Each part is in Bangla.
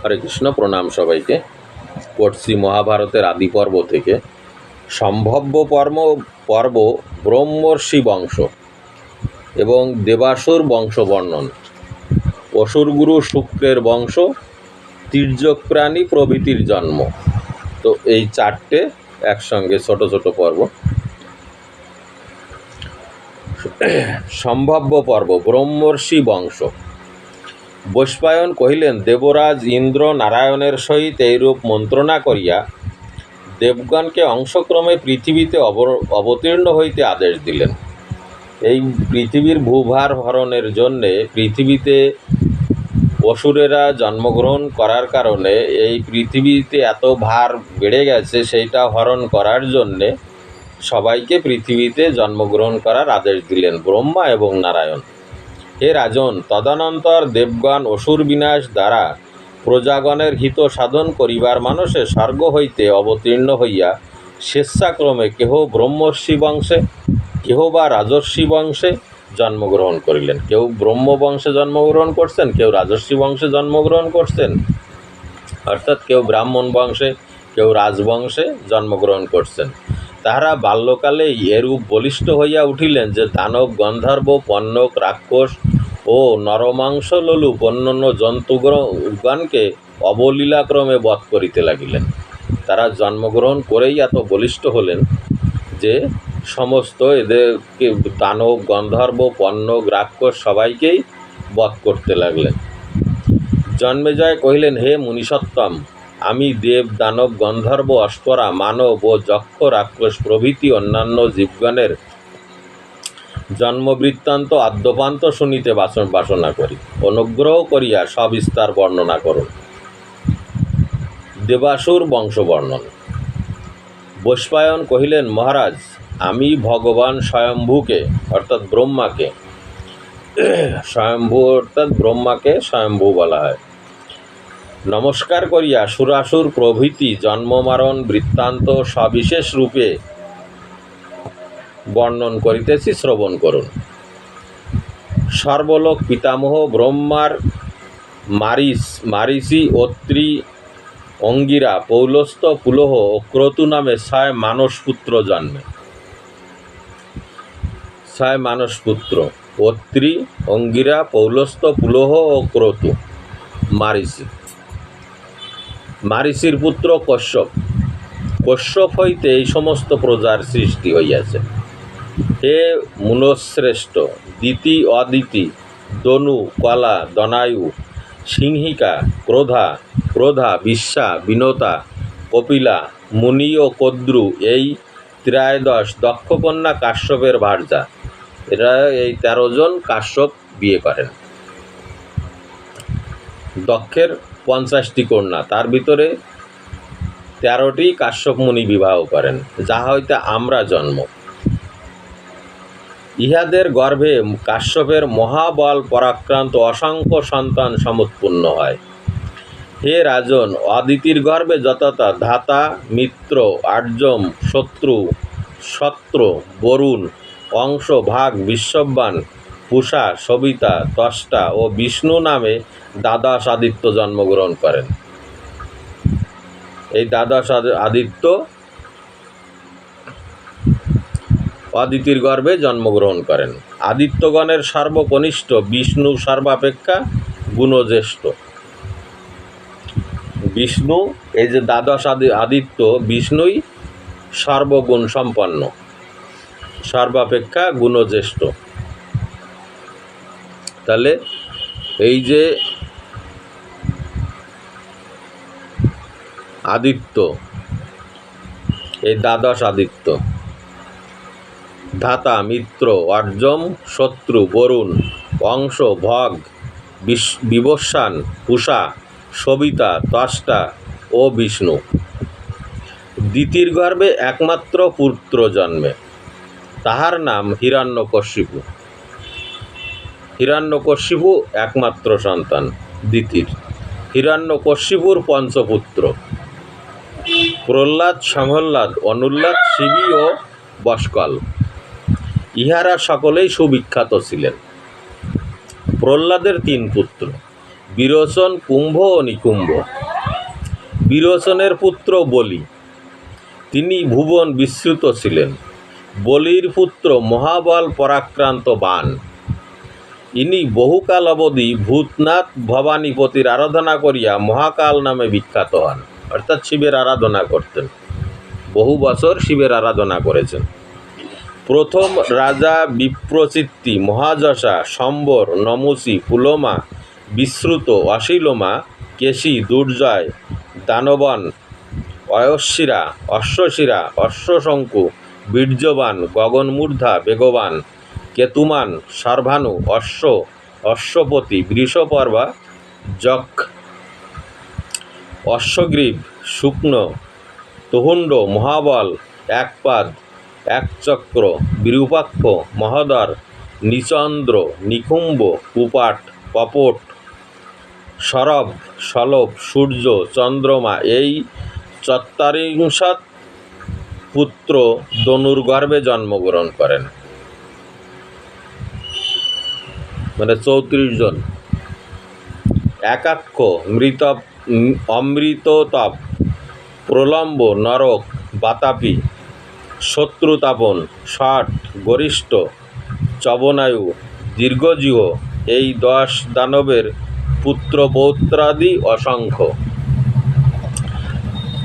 হরে কৃষ্ণ, প্রণাম সবাইকে। পড়ছি মহাভারতের আদি পর্ব থেকে। সম্ভব্য পর্ম, পর্ব ব্রহ্মর্ষি বংশ এবং দেবাসুর বংশ বর্ণন অসুরগুরু শুক্রের বংশ তির্যক প্রাণী প্রভৃতির জন্ম। তো এই চারটে একসঙ্গে ছোট ছোট পর্ব। সম্ভাব্য পর্ব, ব্রহ্মর্ষি বংশ। বৈশ্বায়ন কহিলেন, দেবরাজ ইন্দ্র নারায়ণের সহিত এইরূপ মন্ত্রণা করিয়া দেবগণকে অংশক্রমে পৃথিবীতে অবতীর্ণ হইতে আদেশ দিলেন। এই পৃথিবীর ভূভার হরণের জন্যে পৃথিবীতে অসুরেরা জন্মগ্রহণ করার কারণে এই পৃথিবীতে এত ভার বেড়ে গেছে সেইটা হরণ করার জন্যে সবাইকে পৃথিবীতে জন্মগ্রহণ করার আদেশ দিলেন ব্রহ্মা এবং নারায়ণ। হে রাজন তদনন্তর দেবগণ অসুর বিনাশ দ্বারা প্রজাগণের হিত সাধন করিবার মানসে স্বর্গ হইতে অবতীর্ণ হইয়া স্বেচ্ছাক্রমে কেহ ব্রহ্মর্ষি বংশে, কেহ বা রাজর্ষি বংশে জন্মগ্রহণ করিলেন। কেউ ব্রহ্ম বংশে জন্মগ্রহণ করছেন, কেউ রাজর্ষি বংশে জন্মগ্রহণ করছেন। অর্থাৎ কেউ ব্রাহ্মণ বংশে, কেউ রাজবংশে জন্মগ্রহণ করছেন। তাহারা বাল্যকালেই এরূপ বলিষ্ঠ হইয়া উঠিলেন যে দানব, গন্ধর্ব, পণ্যক, রাক্ষস ও নরমাংস লোলুপ অন্যান্য জন্তুগণকে অবলীলাক্রমে বধ করিতে লাগিলেন। তারা জন্মগ্রহণ করেই এত বলিষ্ঠ হলেন যে সমস্ত এদেরকে দানব, গন্ধর্ব পণ্যক রাক্ষস সবাইকেই বধ করতে লাগলেন। জন্মেজয় কহিলেন, হে মুনিসত্তম, আমি দেব, দানব, গন্ধর্ব অস্পরা মানব ও যক্ষ, রাক্ষস প্রভৃতি অন্যান্য জীবগণের জন্মবৃত্তান্ত আদ্যপান্ত শুনিতে বাসন বাসনা করি। অনুগ্রহ করিয়া সবিস্তার বর্ণনা করুন। দেবাসুর বংশবর্ণন। বৈশ্বায়ন কহিলেন, মহারাজ, আমি ভগবান স্বয়ম্ভুকে, অর্থাৎ ব্রহ্মাকে, স্বয়ম্ভু অর্থাৎ ব্রহ্মাকে স্বয়ম্ভু বলা হয়। নমস্কার করিয়া সুরাসুর প্রভৃতি জন্মমারণ বৃত্তান্ত সবিশেষ রূপে বর্ণন করিতেছি, শ্রবণ করুন। সর্বলোক পিতামহ, ব্রহ্মার মারিস, মারিসি, অত্রি, অঙ্গিরা পৌলস্ত পুলহ ও ক্রতু নামে ছয় মানসপুত্র জন্মে। ছয় মানসপুত্র, অত্রি, অঙ্গিরা পৌলস্ত পুলহ ও ক্রতু মারিসি। মারিসির পুত্র কশ্যপ। কশ্যপ হইতে এই সমস্ত প্রজার সৃষ্টি হইয়াছে। হে মুনশ্রেষ্ঠ, দিতি অদিতি, দনু, কলা, দনায়ু, সিংহিকা, ক্রোধা ক্রোধা বিশ্বা বিনতা, কপিলা, মুনি ও কদ্রু, এই ত্রয়োদশ দক্ষকন্যা কাশ্যপের ভার্যা। এরা এই তেরো জন কাশ্যপ বিয়ে করেন। দক্ষের পঞ্চাশটি কন্যা, তার ভিতরে তেরোটি কাশ্যপ মুনি বিবাহ করেন। যাহা হইতে আমরা জন্ম। ইহাদের গর্ভে কাশ্যপের মহাবল পরাক্রান্ত অসংখ্য সন্তান সমুৎপন্ন হয়। হে রাজন, অদিতির গর্ভে যতটা ধাতা, মিত্র, আর্যম, শত্রু, সত্র, বরুণ, অংশ, ভাগ বিশ্ববান পুষা, সবিতা, তষ্টা ও বিষ্ণু নামে দ্বাদশ আদিত্য জন্মগ্রহণ করেন। এই দ্বাদশ আদিত্য অদিতির গর্ভে জন্মগ্রহণ করেন। আদিত্যগণের সর্বকনিষ্ঠ বিষ্ণু সর্বাপেক্ষা গুণজ্যেষ্ঠ। বিষ্ণু, এই যে দ্বাদশ আদি, আদিত্য, বিষ্ণুই সর্বগুণ সম্পন্ন সর্বাপেক্ষা গুণজ্যেষ্ঠ। তাহলে এই যে আদিত্য, এই দ্বাদশ আদিত্য ধাতা, মিত্র, অর্জম, শত্রু, বরুণ অংশ ভগ বিবস্বান উষা সবিতা তষ্টা ও বিষ্ণু। দ্বিতীয় গর্ভে একমাত্র পুত্র জন্মে। তাহার নাম হিরণ্যকশিপু। হিরণ্যকশিপু একমাত্র সন্তান, দ্বিতীয়। হিরণ্যকশিপুর পঞ্চপুত্র। প্রহ্লাদ সংহ্লাদ অনুল্লাদ, শিবি ও বস্কল ইহারা সকলেই সুবিখ্যাত ছিলেন। প্রহ্লাদের তিন পুত্র, বিরোচন, কুম্ভ ও নিকুম্ভ। বিরোচনের পুত্র বলি, তিনি ভুবন বিস্মৃত ছিলেন। বলির পুত্র মহাবল পরাক্রান্ত বান। ইনি বহুকাল অবধি ভূতনাথ ভবানীপতির আরাধনা করিয়া মহাকাল নামে বিখ্যাত হন, অর্থাৎ শিবের আরাধনা করতেন। বহু বছর শিবের আরাধনা করেছেন। প্রথম রাজা বিপ্রচিত্তি, মহাযশা, সম্বর, নমসি, পুলমা, বিশ্রুত, অশিলোমা, কেশী, দুর্জয়, দানবন অয়শিরা অশ্বশিরা, অশ্বশঙ্কু, বীর্যবান, গগনমূর্ধা, বেগবান, কেতুমান সর্বানু অশ্ব, অশ্বপতি, বৃষপর্বা যক অশ্বগ্রীব, শুক্ন, তুহুণ্ড, মহাবল, একপাদ একচক্র, বিরূপাক্ষ, মহোদর, নিচন্দ্র নিকুম্ব কুপাট, কপট, সরব, সলভ, সূর্য, চন্দ্রমা, এই চত্বরিংশৎ পুত্র দনুর গর্ভে জন্মগ্রহণ করেন। মানে চৌত্রিশ জন। একাক্ষ, মৃত, অমৃততপ, প্রলম্ব, নরক, বাতাপি শত্রুতাপন, ষট, গরিষ্ঠ, চবনায়ু দীর্ঘজীব এই দশ দানবের পুত্র পৌত্রাদি অসংখ্য।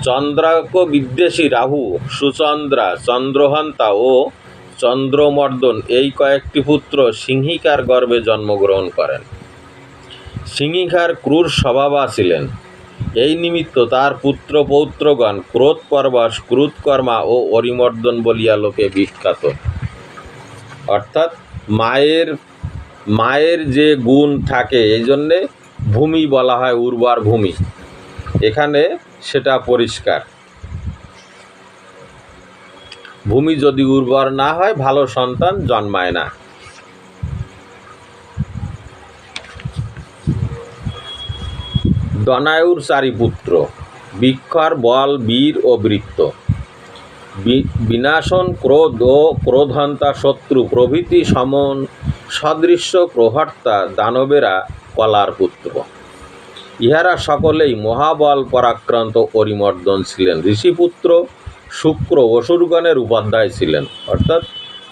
চন্দ্রাক বিদ্বেষী রাহু, সুচন্দ্রা, চন্দ্রহন্তা ও চন্দ্রমর্দন এই কয়েকটি পুত্র সিংহিকার গর্ভে জন্মগ্রহণ করেন। সিংহিকার ক্রূর স্বভাবা ছিলেন এই নিমিত্ত তার পুত্র পৌত্রগণ ক্রোধ পরবশ ক্রুৎকর্মা ও অরিমর্দন বলিয়া লোকে বিখ্যাত। অর্থাৎ মায়ের মায়ের যে গুণ থাকে এই জন্যে ভূমি বলা হয় উর্বর ভূমি। এখানে সেটা পরিষ্কার। ভূমি যদি উর্বর না হয়, ভালো সন্তান জন্মায় না। দনায়ুর চারি পুত্র বিক্ষর বল, বীর ও বৃত্ত। বিনাশন, ক্রোধ ও ক্রোধহন্তা শত্রু প্রভৃতি সমন সদৃশ্য প্রহর্তা দানবেরা কলার পুত্র। ইহারা সকলেই মহাবল পরাক্রান্ত অরিমর্দন ছিলেন। ঋষিপুত্র, শুক্র অসুরগণের উপাধ্যায় ছিলেন, অর্থাৎ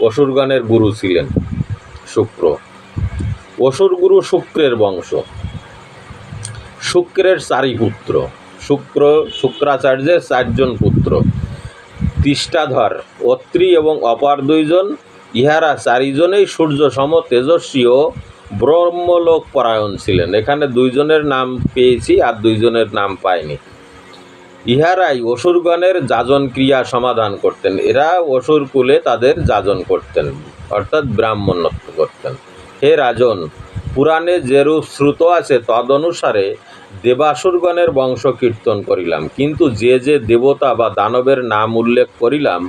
অসুরগণের গুরু ছিলেন শুক্র। অসুরগুরু শুক্রের বংশ। শুক্রের চারি পুত্র। শুক্র, শুক্রাচার্যের চারজন পুত্র। তিষ্ঠাধর, অত্রি এবং অপার দুইজন। ইহারা চারিজনেই সূর্য সম তেজস্বী ও ব্রহ্মলোক পরায়ণ ছিলেন। এখানে দুইজনের নাম পেয়েছি আর দুইজনের নাম পাইনি। ইহারাই অসুরগণের যাজন ক্রিয়া সমাধান করতেন। এরা অসুর কুলে তাদের যাজন করতেন, অর্থাৎ ব্রাহ্মণত্ব করতেন। হে রাজন, পুরাণে যেরূপ শ্রুত আছে তদনুসারে দেবাসুরগণের বংশ কীর্তন করিলাম। কিন্তু যে যে দেবতা বা দানবের নাম উল্লেখ করিলাম,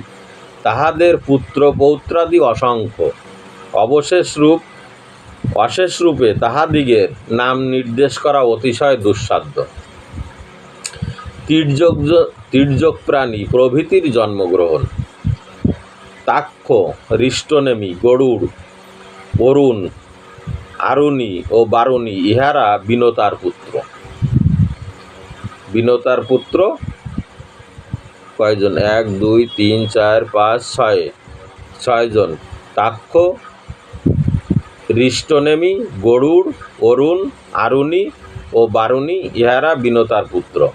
তাহাদের পুত্র পৌত্রাদি অসংখ্য। অবশেষ রূপ, অশেষ রূপে তাহাদিগের নাম নির্দেশ করা অতিশয় দুঃসাধ্য। তীর্যক তীর্যক প্রাণী প্রভৃতির জন্মগ্রহণ। তাক্ষ, হৃষ্টনেমি, গরুড় অরুণ, আরুণী ও বারুণী, ইহারা বিনতার পুত্র। বিনতার পুত্র? কয়জন? এক, দুই, তিন, চার, পাঁচ, ছয়। ছয়জন। তাক্ষ, হৃষ্টনেমি, গরুড়, অরুণ, আরুণী ও বারুণী, ইহারা বিনতার পুত্র।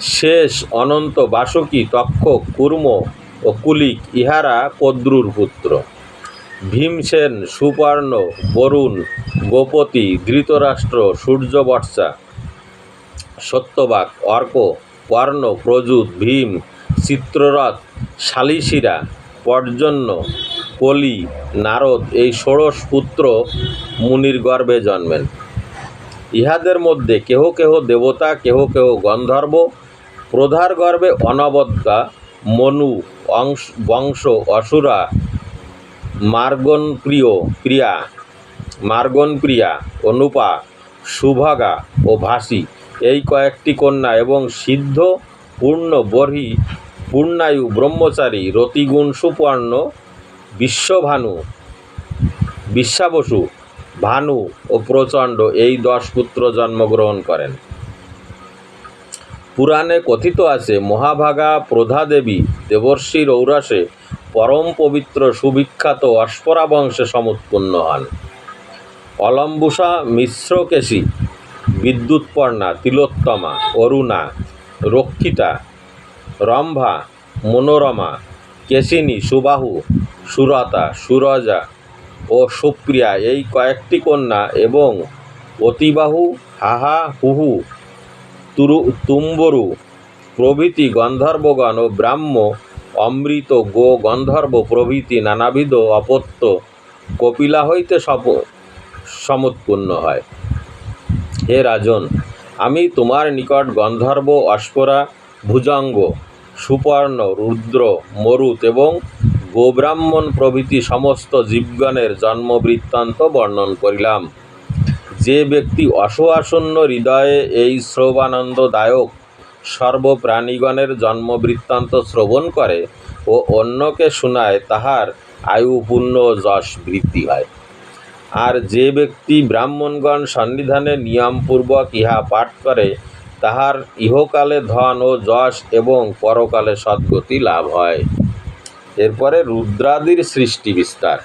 শেষ, অনন্ত, বাসুকী, তক্ষ, কুর্ম ও কুলিক, ইহারা কদ্রুর পুত্র। ভীমসেন সুপর্ণ বরুণ, গোপতি, ধৃতরাষ্ট্র সূর্যবর্ষা সত্যবাক, অর্ক, কর্ণ, প্রযুত, ভীম, চিত্ররথ শালিশিরা পর্জন্য, কলি, নারদ, এই ষোড়শ পুত্র মুনির গর্ভে জন্মেন। ইহাদের মধ্যে কেহ কেহ দেবতা, কেহ কেহ গন্ধর্ব, প্রধার গর্ভে অনবদ্যা মনু, অংশ, বংশ, অসুরা মার্গন প্রিয় প্রিয়া মার্গন প্রিয়া অনুপা, সুভাগা ও ভাসী। এই কয়েকটি কন্যা এবং সিদ্ধ, পূর্ণ বর্হি, পূর্ণায়ু ব্রহ্মচারী, রতিগুণ সুপর্ণ, বিশ্বভানু, বিশ্বাবসু, ভানু ও প্রচণ্ড এই দশ পুত্র জন্মগ্রহণ করেন। পুরাণে কথিত আছে, মহাভাগা প্রধাদেবী দেবর্ষির ঔরাসে পরম পবিত্র সুবিখ্যাত অস্পরা বংশে সমুৎপন্ন হন। অলম্বুসা মিশ্রকেশী বিদ্যুৎপর্ণা, তিলোত্তমা, অরুণা, রক্ষিতা, রম্ভা, মনোরমা, কেশিনী, সুবাহু, সুরতা, সুরজা ও সুপ্রিয়া এই কয়েকটি কন্যা এবং অতিবাহু, হাহা, হুহু, তুরু, তুম্বরু প্রভৃতি গন্ধর্বগণ ও ব্রাহ্ম অমৃত গো গন্ধর্ব প্রভৃতি নানাবিধ অপত্য কপিলা হইতে সপ, সমুৎপন্ন হয়। হে রাজন, আমি তোমার নিকট গন্ধর্ব, অস্পরা, ভুজঙ্গ, সুপর্ণ, রুদ্র, মরুত এবং গোব্রাহ্মণ প্রভৃতি সমস্ত জীবগণের জন্মবৃত্তান্ত বর্ণন করিলাম। যে ব্যক্তি অসহাশূন্য হৃদয়ে এই শ্রবানন্দদায়ক সর্বপ্রাণীগণের জন্মবৃত্তান্ত শ্রবণ করে ও অন্যকে শোনায় তাহার আয়ু পুণ্য ও যশ বৃদ্ধি হয়। আর যে ব্যক্তি ব্রাহ্মণগণ সন্নিধানে নিয়মপূর্বক ইহা পাঠ করে, তাহার ইহকালে ধন ও যশ এবং পরকালে সদ্গতি লাভ হয়। এরপরে রুদ্রাদির সৃষ্টি বিস্তার।